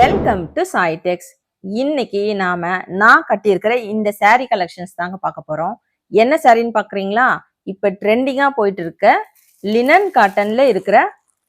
Welcome to சாய்டெக்ஸ் இன்னைக்கு நாம நான் கட்டியிருக்கிற இந்த saree கலெக்ஷன்ஸ் தாங்க பார்க்க போறோம். என்ன சாரின்னு பாக்குறீங்களா இப்ப ட்ரெண்டிங்கா போயிட்டு இருக்க லினன் காட்டன்ல இருக்கிற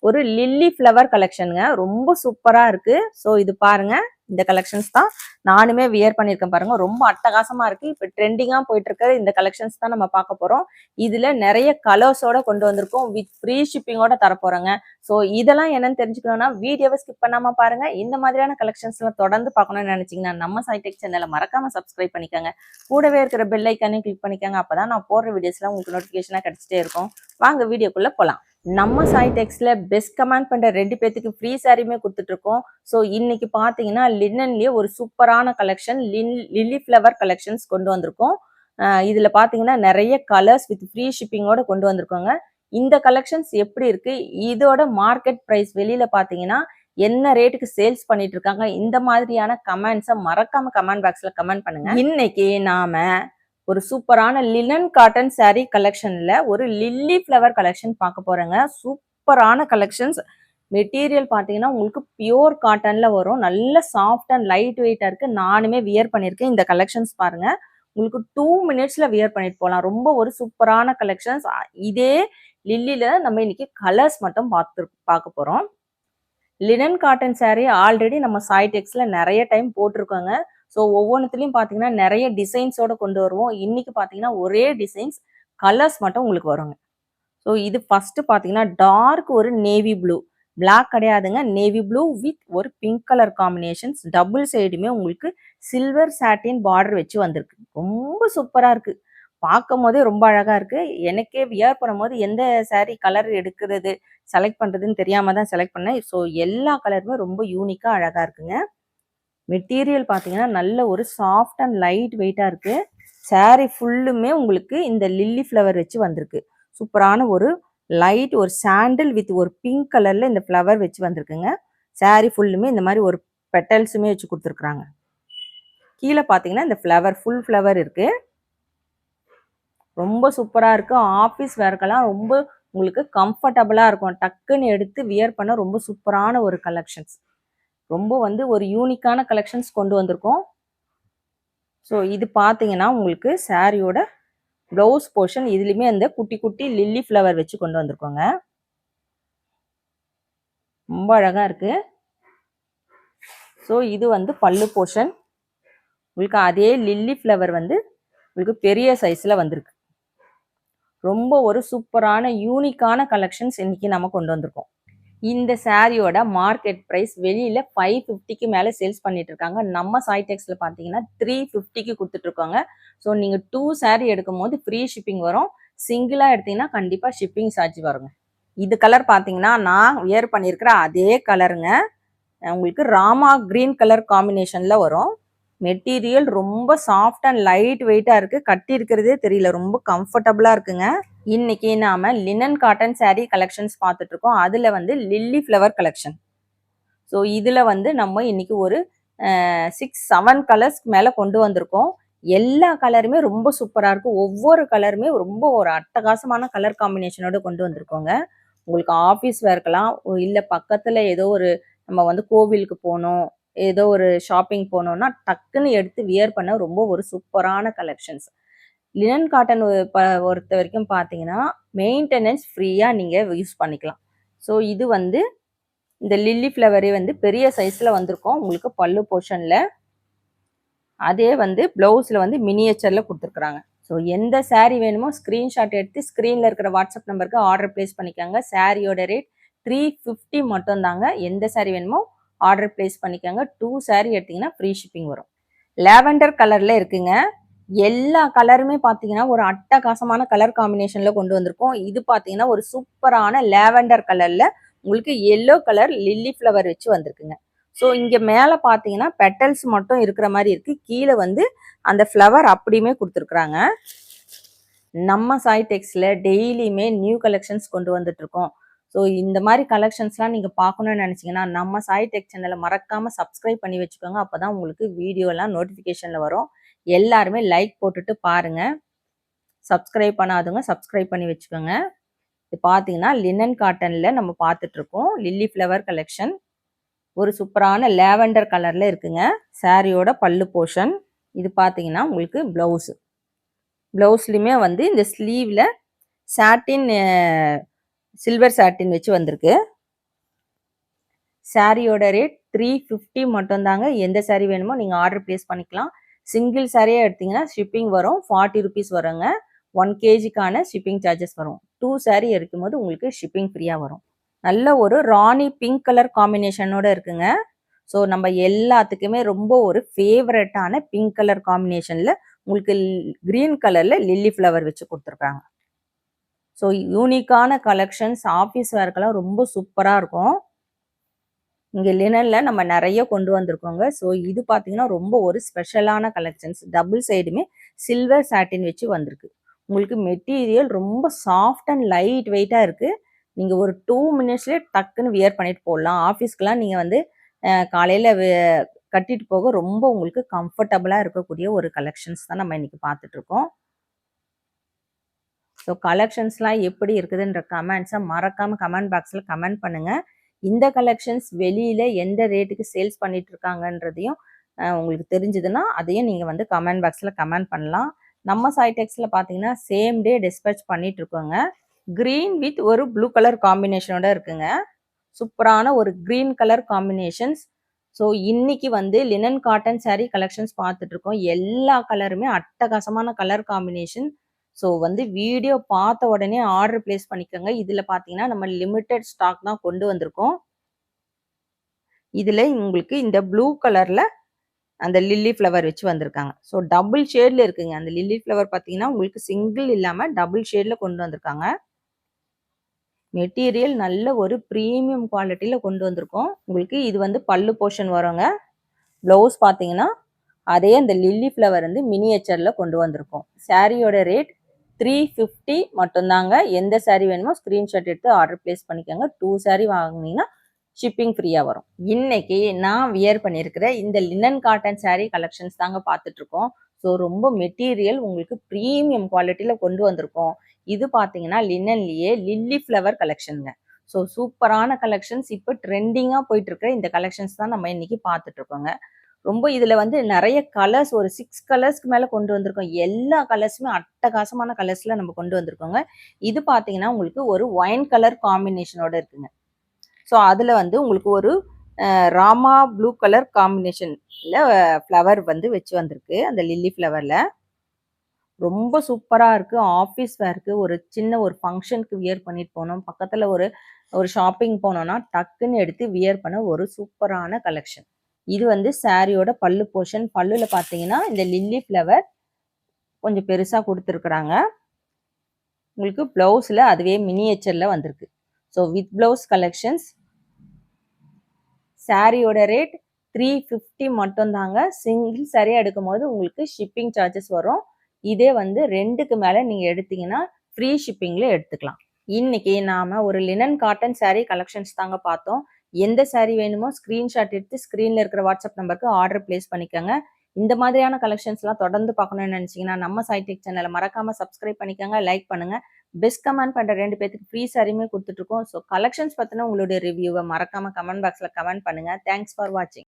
ஒரு லில்லி ஃப்ளவர் கலெக்ஷனுங்க ரொம்ப சூப்பரா இருக்கு. ஸோ இது பாருங்க. இந்த கலெக்ஷன்ஸ் தான் நானுமே வியர் பண்ணியிருக்கேன் பாருங்க. ரொம்ப அட்டகாசமா இருக்கு. இப்போ ட்ரெண்டிங்காக போயிட்டு இருக்கிற இந்த கலெக்ஷன்ஸ் தான் நம்ம பார்க்க போறோம். இதுல நிறைய கலர்ஸோட கொண்டு வந்திருக்கோம். வித் ஃப்ரீ ஷிப்பிங்கோட தரப்போறோங்க. ஸோ இதெல்லாம் என்னன்னு தெரிஞ்சுக்கணும்னா வீடியோவை ஸ்கிப் பண்ணாம பாருங்க. இந்த மாதிரியான கலெக்ஷன்ஸ்லாம் தொடர்ந்து பார்க்கணும்னு நினைச்சீங்கன்னா நம்ம சைடெக் சேனலை மறக்காம சப்ஸ்கிரைப் பண்ணிக்கோங்க. கூடவே இருக்கிற பெல் ஐக்கானையும் கிளிக் பண்ணிக்கோங்க. அப்பதான் நான் போடுற வீடியோஸ்லாம் உங்களுக்கு நோட்டிஃபிகேஷனாக கிடைச்சிட்டே இருக்கும். வாங்க வீடியோக்குள்ள போகலாம் நம்ம சைடெக்ஸ்ல பெஸ்ட் கமெண்ட் பண்ற ரெண்டு பேத்துக்கு ஃப்ரீ சாரியுமே கொடுத்துட்டு இருக்கோம் ஸோ இன்னைக்கு பார்த்தீங்கன்னா லின்னன்லேயே ஒரு சூப்பரான கலெக்ஷன் லின் லில்லி ஃப்ளவர் கலெக்ஷன்ஸ் கொண்டு வந்திருக்கோம். இதில் பார்த்தீங்கன்னா நிறைய கலர்ஸ் வித் ஃப்ரீ ஷிப்பிங்கோட கொண்டு வந்திருக்கோங்க. இந்த கலெக்ஷன்ஸ் எப்படி இருக்கு? இதோட மார்க்கெட் ப்ரைஸ் வெளியில பார்த்தீங்கன்னா என்ன ரேட்டுக்கு சேல்ஸ் பண்ணிட்டு இருக்காங்க இந்த மாதிரியான கமெண்ட்ஸை மறக்காம கமெண்ட் பாக்ஸ்ல கமெண்ட் பண்ணுங்க. இன்னைக்கு நாம ஒரு சூப்பரான லினன் காட்டன் saree கலெக்ஷன்ல ஒரு லில்லி ஃப்ளவர் கலெக்ஷன் பார்க்க போறேங்க. சூப்பரான கலெக்ஷன்ஸ் மெட்டீரியல் பார்த்தீங்கன்னா உங்களுக்கு பியோர் காட்டன்ல வரும். நல்ல சாஃப்ட் அண்ட் லைட் வெயிட்டா இருக்கு. நானுமே வியர் பண்ணியிருக்கேன். இந்த கலெக்ஷன்ஸ் பாருங்க. உங்களுக்கு டூ மினிட்ஸ்ல வியர் பண்ணிட்டு போகலாம் ரொம்ப ஒரு சூப்பரான கலெக்ஷன்ஸ் இதே லில்லில நம்ம இன்னைக்கு கலர்ஸ் மட்டும் பார்த்து பார்க்க போறோம். லினன் காட்டன் saree ஆல்ரெடி நம்ம சாய்டெக்ஸ்ல நிறைய டைம் போட்டிருக்கோங்க. ஸோ ஒவ்வொன்றுத்துலையும் பார்த்தீங்கன்னா நிறைய டிசைன்ஸோட கொண்டு வருவோம். இன்னைக்கு பார்த்தீங்கன்னா ஒரே டிசைன்ஸ் கலர்ஸ் மட்டும் உங்களுக்கு வருங்க. ஸோ இது ஃபஸ்ட்டு பார்த்தீங்கன்னா டார்க் ஒரு நேவி ப்ளூ பிளாக் கிடையாதுங்க. நேவி ப்ளூ வித் ஒரு பிங்க் கலர் காம்பினேஷன்ஸ் டபுள் சைடுமே உங்களுக்கு சில்வர் சாட்டின் பார்டர் வச்சு வந்திருக்கு. ரொம்ப சூப்பராக இருக்குது பார்க்கும் போதே ரொம்ப அழகாக இருக்குது எனக்கே வியர் பண்ணும்போது எந்த சாரீ கலர் எடுக்கிறது செலக்ட் பண்ணுறதுன்னு தெரியாமல் தான் செலக்ட் பண்ணேன். ஸோ எல்லா கலருமே ரொம்ப யூனிக்காக அழகாக இருக்குங்க. மெட்டீரியல் பார்த்தீங்கன்னா நல்ல ஒரு சாஃப்ட் அண்ட் லைட் வெயிட்டாக இருக்குது சாரீ ஃபுல்லுமே உங்களுக்கு இந்த லில்லி ஃப்ளவர் வச்சு வந்திருக்கு. சூப்பரான ஒரு லைட் ஒரு சாண்டில் வித் ஒரு பிங்க் கலரில் இந்த ஃப்ளவர் வச்சு வந்திருக்குங்க. saree ஃபுல்லுமே இந்த மாதிரி ஒரு பெட்டல்ஸுமே வச்சு கொடுத்துருக்குறாங்க. கீழே பார்த்தீங்கன்னா இந்த ஃப்ளவர் ஃபுல் ஃப்ளவர் இருக்குது ரொம்ப சூப்பராக இருக்குது ஆஃபீஸ் வேர்க்கெல்லாம் ரொம்ப உங்களுக்கு கம்ஃபர்டபுளாக இருக்கும். டக்குன்னு எடுத்து வியர் பண்ண ரொம்ப சூப்பரான ஒரு கலெக்ஷன்ஸ் ரொம்ப வந்து ஒரு யூனிக்கான கலெக்ஷன்ஸ் கொண்டு வந்திருக்கோம். ஸோ இது பார்த்தீங்கன்னா உங்களுக்கு சாரியோட ப்ளவுஸ் போர்ஷன் இதுலேயுமே அந்த குட்டி குட்டி லில்லி ஃப்ளவர் வச்சு கொண்டு வந்திருக்கோங்க. ரொம்ப அழகாக இருக்குது ஸோ இது வந்து பல்லு போர்ஷன் உங்களுக்கு அதே லில்லி ஃப்ளவர் வந்து உங்களுக்கு பெரிய சைஸில் வந்திருக்கு. ரொம்ப ஒரு சூப்பரான யூனிக்கான கலெக்ஷன்ஸ் இன்றைக்கி நம்ம கொண்டு வந்திருக்கோம். இந்த சாரியோட மார்க்கெட் ப்ரைஸ் வெளியில் ஃபைவ் ஃபிஃப்டிக்கு மேலே சேல்ஸ் பண்ணிட்டு இருக்காங்க நம்ம சாய்டெக்ஸில் பார்த்தீங்கன்னா த்ரீ ஃபிஃப்டிக்கு கொடுத்துட்ருக்காங்க ஸோ நீங்கள் டூ saree எடுக்கும் போது ஃப்ரீ ஷிப்பிங் வரும். சிங்கிளாக எடுத்தீங்கன்னா கண்டிப்பாக ஷிப்பிங் சார்ஜ் வருங்க. இது கலர் பார்த்தீங்கன்னா நான் வியர் பண்ணியிருக்கிற அதே கலருங்க உங்களுக்கு ராமா கிரீன் கலர் காம்பினேஷனில் வரும். மெட்டீரியல் ரொம்ப சாஃப்ட் அண்ட் லைட் வெயிட்டாக இருக்குது கட்டி இருக்கிறதே தெரியல. ரொம்ப கம்ஃபர்டபுளாக இருக்குங்க. இன்னைக்கு நாம லினன் காட்டன் சாரீ கலெக்ஷன்ஸ் பார்த்துட்ருக்கோம் அதில் வந்து லில்லி ஃப்ளவர் கலெக்ஷன் ஸோ இதில் வந்து நம்ம இன்னைக்கு ஒரு சிக்ஸ் செவன் கலர்ஸ்க்கு மேலே கொண்டு வந்திருக்கோம். எல்லா கலருமே ரொம்ப சூப்பராக இருக்கும் ஒவ்வொரு கலருமே ரொம்ப ஒரு அட்டகாசமான கலர் காம்பினேஷனோட கொண்டு வந்திருக்கோங்க. உங்களுக்கு ஆஃபீஸ் வேர்க்கலாம் இல்லை பக்கத்தில் ஏதோ ஒரு நம்ம வந்து கோவிலுக்கு போகணும் ஏதோ ஒரு ஷாப்பிங் போனோம்னா டக்குன்னு எடுத்து வியர் பண்ண ரொம்ப ஒரு சூப்பரான கலெக்ஷன்ஸ் லினன் காட்டன் பொறுத்த வரைக்கும் பார்த்தீங்கன்னா மெயின்டெனன்ஸ் ஃப்ரீயாக நீங்கள் யூஸ் பண்ணிக்கலாம். ஸோ இது வந்து இந்த லில்லி ஃப்ளவரே வந்து பெரிய சைஸில் வந்திருக்கும். உங்களுக்கு பல்லு போர்ஷனில் அதே வந்து ப்ளவுஸில் வந்து மினியேச்சரில் கொடுத்துருக்குறாங்க. ஸோ எந்த சேரீ வேணுமோ ஸ்க்ரீன்ஷாட் எடுத்து ஸ்க்ரீனில் இருக்கிற வாட்ஸ்அப் நம்பருக்கு ஆர்டர் ப்ளேஸ் பண்ணிக்கோங்க. சாரியோட ரேட் த்ரீ ஃபிஃப்டி மட்டும் தாங்க எந்த சாரீ வேணுமோ ஆர்டர் ப்ளேஸ் பண்ணிக்கோங்க. டூ சாரீ எடுத்தீங்கன்னா ஃப்ரீ ஷிப்பிங் வரும். லாவெண்டர் கலரில் இருக்குங்க. எல்லா கலருமே பார்த்தீங்கன்னா ஒரு அட்டகாசமான கலர் காம்பினேஷனில் கொண்டு வந்திருக்கோம். இது பார்த்தீங்கன்னா ஒரு சூப்பரான லேவெண்டர் கலரில் உங்களுக்கு எல்லோ கலர் லில்லி ஃப்ளவர் வச்சு வந்திருக்குங்க. ஸோ இங்கே மேலே பார்த்தீங்கன்னா பெட்டல்ஸ் மட்டும் இருக்கிற மாதிரி இருக்குது கீழே வந்து அந்த ஃப்ளவர் அப்படியுமே கொடுத்துருக்குறாங்க. நம்ம சாய் டெய்லியுமே நியூ கலெக்ஷன்ஸ் கொண்டு வந்துட்ருக்கோம் ஸோ இந்த மாதிரி கலெக்ஷன்ஸ்லாம் நீங்கள் பார்க்கணும்னு நினச்சிங்கன்னா நம்ம சாய் டெக் சேனலை மறக்காமல் சப்ஸ்கிரைப் பண்ணி வச்சுக்கோங்க. அப்போ தான் உங்களுக்கு வீடியோலாம் நோட்டிஃபிகேஷனில் வரும். எல்லாருமே லைக் போட்டுட்டு பாருங்க. சப்ஸ்கிரைப் பண்ணாதவங்க சப்ஸ்கிரைப் பண்ணி வச்சுக்கோங்க. இது பார்த்தீங்கன்னா லினன் காட்டனில் நம்ம பார்த்துட்ருக்கோம். லில்லி ஃப்ளவர் கலெக்ஷன் ஒரு சூப்பரான லேவெண்டர் கலரில் இருக்குங்க. சாரியோட பல்லு போர்ஷன் இது பார்த்தீங்கன்னா உங்களுக்கு ப்ளவுஸு ப்ளவுஸ்லையுமே வந்து இந்த ஸ்லீவில் சாட்டின் சில்வர் சாட்டின் வச்சு வந்திருக்கு. சாரியோட ரேட் த்ரீ ஃபிஃப்டி மட்டும்தாங்க. எந்த சாரீ வேணுமோ நீங்கள் ஆர்டர் ப்ளேஸ் பண்ணிக்கலாம். சிங்கிள் சாரியாக எடுத்தீங்கன்னா ஷிப்பிங் வரும். ஃபார்ட்டி ருபீஸ் வருங்க. ஒன் கேஜிக்கான ஷிப்பிங் சார்ஜஸ் வரும். டூ சாரீ எடுக்கும்போது உங்களுக்கு ஷிப்பிங் ஃப்ரீயாக வரும். நல்ல ஒரு ராணி பிங்க் கலர் காம்பினேஷனோட இருக்குங்க. ஸோ நம்ம எல்லாத்துக்குமே ரொம்ப ஒரு ஃபேவரட்டான பிங்க் கலர் காம்பினேஷனில் உங்களுக்கு க்ரீன் கலரில் லில்லி ஃப்ளவர் வச்சு கொடுத்துருக்காங்க ஸோ யூனிக்கான கலெக்ஷன்ஸ் ஆஃபீஸ் வேர்க்கெல்லாம் ரொம்ப சூப்பராக இருக்கும். இங்கே லினனில் நம்ம நிறைய கொண்டு வந்திருக்கோங்க. ஸோ இது பார்த்தீங்கன்னா ரொம்ப ஒரு ஸ்பெஷலான கலெக்ஷன்ஸ் டபுள் சைடுமே சில்வர் சாட்டின் வச்சு வந்திருக்கு. உங்களுக்கு மெட்டீரியல் ரொம்ப சாஃப்ட் அண்ட் லைட் வெயிட்டாக இருக்குது நீங்கள் ஒரு டூ மினிட்ஸ்லேயே டக்குன்னு வியர் பண்ணிட்டு போடலாம். ஆஃபீஸ்க்கெலாம் நீங்கள் வந்து காலையில் கட்டிட்டு போக ரொம்ப உங்களுக்கு கம்ஃபர்டபுளாக இருக்கக்கூடிய ஒரு கலெக்ஷன்ஸ் தான் நம்ம இன்றைக்கி பார்த்துட்ருக்கோம் ஸோ கலெக்ஷன்ஸ்லாம் எப்படி இருக்குதுன்ற கமெண்ட்ஸை மறக்காமல் கமெண்ட் பாக்ஸில் கமெண்ட் பண்ணுங்கள் இந்த கலெக்ஷன்ஸ் வெளியில் எந்த ரேட்டுக்கு சேல்ஸ் பண்ணிட்டு இருக்காங்கன்றதையும் உங்களுக்கு தெரிஞ்சதுன்னா அதையும் நீங்கள் வந்து கமெண்ட் பாக்ஸில் கமெண்ட் பண்ணலாம். நம்ம சைடெக்ஸில் பார்த்தீங்கன்னா சேம் டே டிஸ்பேச் பண்ணிட்டு இருக்கோங்க க்ரீன் வித் ஒரு ப்ளூ கலர் காம்பினேஷனோட இருக்குங்க. சூப்பரான ஒரு க்ரீன் கலர் காம்பினேஷன்ஸ் ஸோ இன்னைக்கு வந்து லினன் காட்டன் சாரீ கலெக்ஷன்ஸ் பார்த்துட்டு இருக்கோம் எல்லா கலருமே அட்டகாசமான கலர் காம்பினேஷன் ஸோ வந்து வீடியோ பார்த்த உடனே ஆர்டர் பிளேஸ் பண்ணிக்கோங்க. இதில் பார்த்தீங்கன்னா நம்ம லிமிட்டெட் ஸ்டாக் தான் கொண்டு வந்திருக்கோம். இதில் உங்களுக்கு இந்த ப்ளூ கலரில் அந்த லில்லி ஃப்ளவர் வச்சு வந்திருக்காங்க. ஸோ டபுள் ஷேடில் இருக்குங்க. அந்த லில்லி ஃப்ளவர் பார்த்தீங்கன்னா உங்களுக்கு சிங்கிள் இல்லாமல் டபுள் ஷேடில் கொண்டு வந்திருக்காங்க. மெட்டீரியல் நல்ல ஒரு ப்ரீமியம் குவாலிட்டியில் கொண்டு வந்திருக்கோம். உங்களுக்கு இது வந்து பல்லு போர்ஷன் வருங்க. ப்ளவுஸ் பார்த்தீங்கன்னா அதே அந்த லில்லி ஃப்ளவர் வந்து மினியேச்சரில் கொண்டு வந்திருக்கோம். சாரியோட ரேட் த்ரீ ஃபிஃப்டி மட்டும்தாங்க எந்த சாரீ வேணுமோ ஸ்க்ரீன்ஷாட் எடுத்து ஆர்டர் பிளேஸ் பண்ணிக்கோங்க. டூ சாரீ வாங்கினீங்கன்னா ஷிப்பிங் ஃப்ரீயாக வரும். இன்னைக்கு நான் வியர் பண்ணியிருக்கிற இந்த லினன் காட்டன் சாரீ கலெக்ஷன்ஸ் தாங்க பார்த்துட்ருக்கோம். ஸோ ரொம்ப மெட்டீரியல் உங்களுக்கு ப்ரீமியம் குவாலிட்டியில் கொண்டு வந்திருக்கோம். இது பார்த்தீங்கன்னா லின்னன்லேயே லில்லி ஃப்ளவர் கலெக்ஷனுங்க ஸோ சூப்பரான கலெக்ஷன்ஸ் இப்போ ட்ரெண்டிங்காக போயிட்டு இருக்கிற இந்த கலெக்ஷன்ஸ் தான் நம்ம இன்னைக்கு பார்த்துட்ருக்கோங்க. ரொம்ப இதில் வந்து நிறைய கலர்ஸ் ஒரு சிக்ஸ் கலர்ஸ்க்கு மேலே கொண்டு வந்திருக்கோம். எல்லா கலர்ஸுமே அட்டகாசமான கலர்ஸில் நம்ம கொண்டு வந்திருக்கோங்க. இது பார்த்தீங்கன்னா உங்களுக்கு ஒரு ஒயின் கலர் காம்பினேஷனோட இருக்குங்க. ஸோ அதில் வந்து உங்களுக்கு ஒரு ராமா ப்ளூ கலர் காம்பினேஷனில் ஃப்ளவர் வந்து வச்சு வந்திருக்கு. அந்த லில்லி ஃப்ளவரில் ரொம்ப சூப்பராக இருக்குது ஆஃபீஸ் வேர்க்கு ஒரு சின்ன ஒரு ஃபங்க்ஷனுக்கு வியர் பண்ணிட்டு போனோம். பக்கத்தில் ஒரு ஒரு ஷாப்பிங் போனோம்னா டக்குன்னு எடுத்து வியர் பண்ண ஒரு சூப்பரான கலெக்ஷன் இது வந்து சாரியோட பல்லு போர்ஷன். பல்லுல பார்த்தீங்கன்னா இந்த லில்லி ஃப்ளவர் கொஞ்சம் பெருசாக கொடுத்துருக்குறாங்க. உங்களுக்கு ப்ளவுஸில் அதுவே மினியேச்சரில் வந்திருக்கு. ஸோ வித் ப்ளவுஸ் கலெக்ஷன்ஸ் சாரியோட ரேட் த்ரீ ஃபிஃப்டி மட்டும்தாங்க. சிங்கிள் சரியாக எடுக்கும் போது உங்களுக்கு ஷிப்பிங் சார்ஜஸ் வரும். இதே வந்து ரெண்டுக்கு மேலே நீங்கள் எடுத்தீங்கன்னா ஃப்ரீ ஷிப்பிங்கில் எடுத்துக்கலாம். இன்னைக்கு நாம் ஒரு லினன் காட்டன் சாரீ கலெக்ஷன்ஸ் தாங்க பார்த்தோம். எந்த சாரீ வேணுமோ ஸ்க்ரீன்ஷாட் எடுத்து ஸ்க்ரீனில் இருக்கிற வாட்ஸ்அப் நம்பருக்கு ஆர்டர் பிளேஸ் பண்ணிக்கோங்க. இந்த மாதிரியான கலெக்ஷன்ஸ்லாம் தொடர்ந்து பார்க்கணும்னு நினச்சிங்கன்னா நம்ம சைடெக் சேனலை மறக்காமல் சப்ஸ்கிரைப் பண்ணிக்கோங்க லைக் பண்ணுங்கள் பெஸ்ட் கமெண்ட் பண்ணுற ரெண்டு பேத்துக்கு ஃப்ரீ சாரியுமே கொடுத்துட்ருக்கோம் ஸோ கலெக்ஷன்ஸ் பற்றின உங்களுடைய ரிவ்யூவை மறக்காமல் கமெண்ட் பாக்ஸில் கமெண்ட் பண்ணுங்கள் தேங்க்ஸ் ஃபார் வாட்சிங்